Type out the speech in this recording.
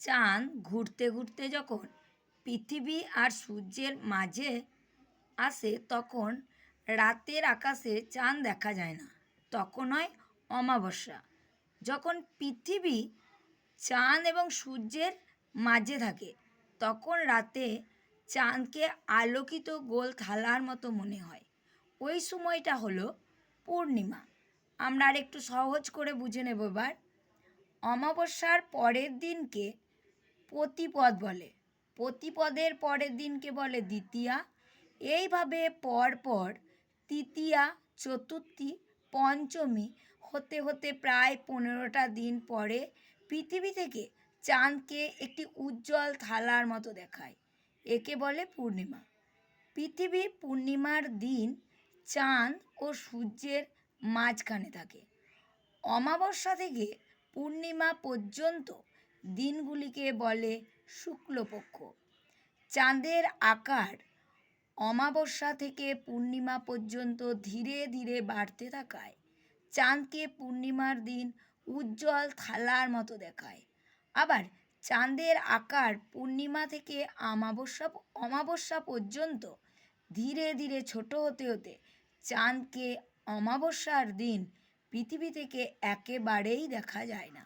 চাঁদ ঘুরতে ঘুরতে যখন পৃথিবী আর সূর্যের মাঝে আসে তখন রাতের আকাশে চাঁদ দেখা যায় না। তখন হয় অমাবস্যা। যখন পৃথিবী চাঁদ এবং সূর্যের মাঝে থাকে, তখন রাতে চাঁদকে আলোকিত গোল থালার মতো মনে হয়। ওই সময়টা হলো পূর্ণিমা। আমরা আর একটু সহজ করে বুঝে নেব এবার। অমাবস্যার পরের দিনকে প্রতিপদ বলে। প্রতিপদের পরের দিনকে বলে দ্বিতীয়া। এইভাবে পর পর তৃতীয়া, চতুর্থী, পঞ্চমী হতে হতে প্রায় পনেরোটা দিন পরে পৃথিবী থেকে চাঁদকে একটি উজ্জ্বল থালার মতো দেখায়। একে বলে পূর্ণিমা। পৃথিবী পূর্ণিমার দিন চাঁদ ও সূর্যের মাঝখানে থাকে। অমাবস্যা থেকে পূর্ণিমা পর্যন্ত দিনগুলিকে বলে শুক্লপক্ষ। চাঁদের আকার অমাবস্যা থেকে পূর্ণিমা পর্যন্ত ধীরে ধীরে বাড়তে থাকায়, চাঁদকে পূর্ণিমার দিন উজ্জ্বল থালার মতো দেখায়। আবার চাঁদের আকার পূর্ণিমা থেকে আমাবস্যা অমাবস্যা পর্যন্ত ধীরে ধীরে ছোট হতে হতে চাঁদকে অমাবস্যার দিন পৃথিবী থেকে একেবারেই দেখা যায় না।